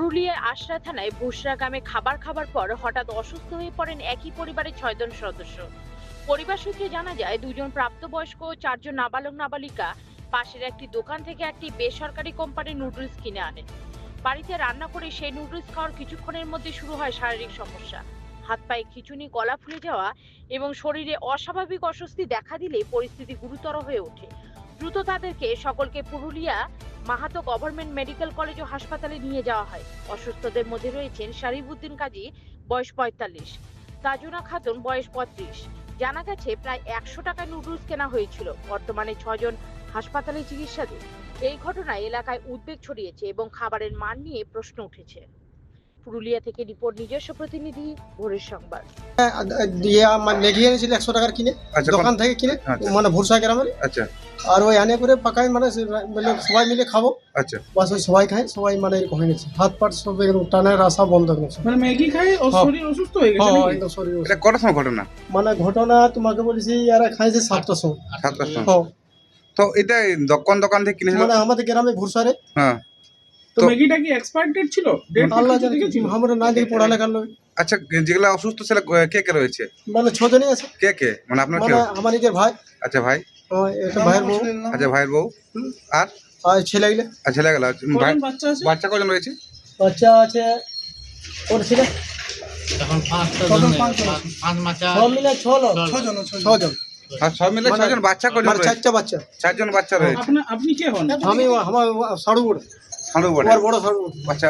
পুরুলিয়ার আশরা থানায় বুসরা গ্রামে খাবার খাবার পর হঠাৎ অসুস্থ হয়ে পড়েন একই পরিবারের ছয়জন সদস্য। পরিবার সূত্রে জানা যায়, দুজন প্রাপ্তবয়স্ক ও চারজন নাবালক নাবালিকা পাশের একটি দোকান থেকে একটি বেসরকারি কোম্পানির নুডলস কিনে আনেন। বাড়িতে রান্না করে সেই নুডলস খাওয়ার কিছুক্ষণের মধ্যে শুরু হয় শারীরিক সমস্যা। হাত পায়ে খিচুনি, গলা ফুলে যাওয়া এবং শরীরে অস্বাভাবিক অস্বস্তি দেখা দিলে পরিস্থিতি গুরুতর হয়ে ওঠে। দ্রুত তাদেরকে সকলকে Purulia Mahato government medical college ও হাসপাতালে নিয়ে যাওয়া হয়। অসুস্থদের মধ্যে রয়েছেন শারিবুদ্দিন কাজী, বয়স পঁয়তাল্লিশ, তাজুনা খাতুন, বয়স পঁয়ত্রিশ জানা গেছে প্রায় একশো টাকা নুডলস কেনা হয়েছিল। বর্তমানে ছজন হাসপাতালে চিকিৎসাধীন। এই ঘটনায় এলাকায় উদ্বেগ ছড়িয়েছে এবং খাবারের মান নিয়ে প্রশ্ন উঠেছে। পুরুলিয়া থেকে রিপোর্ট নিজস্ব প্রতিনিধি ভোরের সংবাদ। দিয়ে মানে ম্যাগি এনেছিল একশো টাকার কিনে আচ্ছা দোকান থেকে কিনে আচ্ছা। মানে ভুরসা গ্রামের। আচ্ছা। আর ওই আনে করে পাকাই মানে বলল সবাই মিলে খাব। আচ্ছা। বাস ওই সবাই খায় সবাই মানে এরকম হয়ে গেছে। হাত পাট সব একদম টানের আসা বন্ধ সব। মানে ম্যাগি খাই ও হ্যাঁ। শরীর অসুস্থ হয়ে গেছে হ্যাঁ, একদম শরীর অসুস্থ। এটা কটার সময় ঘটনা? মানে ঘটনা তোমাকে বলেছি এরা খাইছে সাতটার সময়। সাতটার সময়। হ্যাঁ, তো এটা দোকান দোকান থেকে কিনেছিল? মানে আমাদের গ্রামে ভুরসারে। হ্যাঁ। তো তো- ম্যাগিটা কি এক্সপায়ার ডেট ছিল? ডেট আল্লাহ জানে আমরা না দেখি পড়ালেখার লোক আচ্ছা যেগুলো অসুস্থ সেটা কে কে রয়েছে? মানে ছজনই আছে। কে কে? মানে আপনার মানে আমার নিজের ভাই। আচ্ছা ভাই। আমার একটা ভাইয়ের বউ। আচ্ছা ভাইয়ের বউ। আর? ছেলেগুলো বাচ্চা কজন রয়েছে? বাচ্চা আছে ওর ছেলে? এখন পাঁচটা কত জন পাঁচজন পাঁচ পাঁচ মাচা মিলে ছ লোক ছজন। ছজন আর সব মিলে মানে- ছজন বাচ্চা কজন মানে রয়েছে? চারটা বাচ্চা। চারজন বাচ্চা রয়েছে। আপনি আপনি কে হন? আমি আমার সাড়ু বড় সাড়ু বড় ওর বড় সাড়ু বড় আচ্ছা